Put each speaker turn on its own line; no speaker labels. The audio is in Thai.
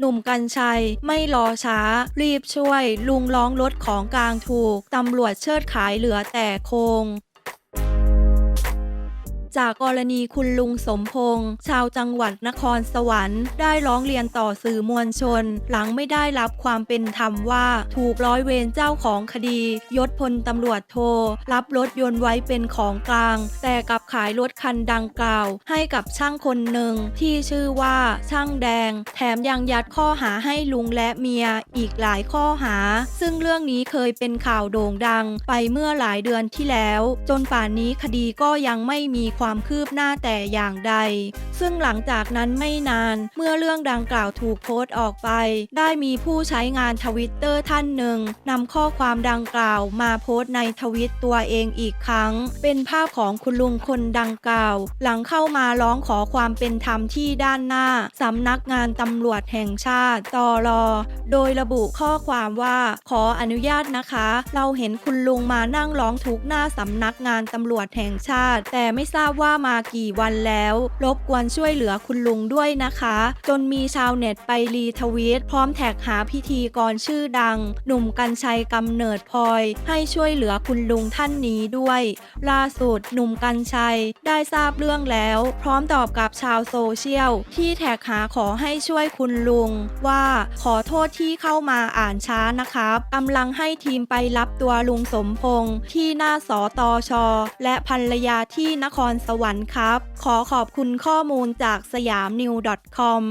หนุ่มกัญชัย ไม่รอช้า รีบช่วย ลุงร้องรถของกลางถูก ตำรวจเชิดขายเหลือแต่โครง จากกรณีคุณลุงสมพงษ์ชาวจังหวัดนครสวรรค์ ได้ร้องเรียนต่อสื่อมวลชน หลังไม่ได้รับความเป็นธรรมว่า ถูกร้อยเวรเจ้าของคดี ยศพลตำรวจโทรับรถยนต์ไว้เป็นของกลาง แต่กลับขายรถคันดังกล่าว ให้กับช่างคนหนึ่งที่ชื่อว่าช่างแดง แถมยังยัดข้อหาให้ลุงและเมียอีกหลายข้อหา ซึ่งเรื่องนี้เคยเป็นข่าวโด่งดัง ไปเมื่อหลายเดือนที่แล้ว จนป่านนี้คดีก็ยังไม่มีความความคืบหน้าแต่อย่างใด ซึ่งหลังจากนั้นไม่นาน เมื่อเรื่องดังกล่าวถูกโพสต์ออกไป ได้มีผู้ใช้งานทวิตเตอร์ท่านหนึ่งนำข้อความดังกล่าวมาโพสต์ในทวิตตัวเองอีกครั้ง เป็นภาพของคุณลุงคนดังกล่าว หลังเข้ามาร้องขอความเป็นธรรมที่ด้านหน้าสำนักงานตำรวจแห่งชาติตรอโดยระบุข้อความว่าขออนุญาตนะคะ เราเห็นคุณลุงมานั่งร้องทุกข์หน้าสำนักงานตำรวจแห่งชาติ แต่ไม่ทราบบว่ามากี่วันแล้ว รบกวนช่วยเหลือคุณลุงด้วยนะคะ จนมีชาวเน็ตไปรีทวีตพร้อมแท็กหาพิธีกรชื่อดัง หนุ่มกัญชัยกำเนิดพลอย ให้ช่วยเหลือคุณลุงท่านนี้ด้วย ล่าสุดหนุ่มกัญชัยได้ทราบเรื่องแล้ว พร้อมตอบกับชาวโซเชียล ที่แท็กหาขอให้ช่วยคุณลุง ว่าขอโทษที่เข้ามาอ่านช้านะครับกำลังให้ทีมไปรับตัวลุงสมพงษ์ที่หน้าสอตอชอและภรรยาที่นครสวรรค์ครับ ขอขอบคุณข้อมูลจากสยามนิว .com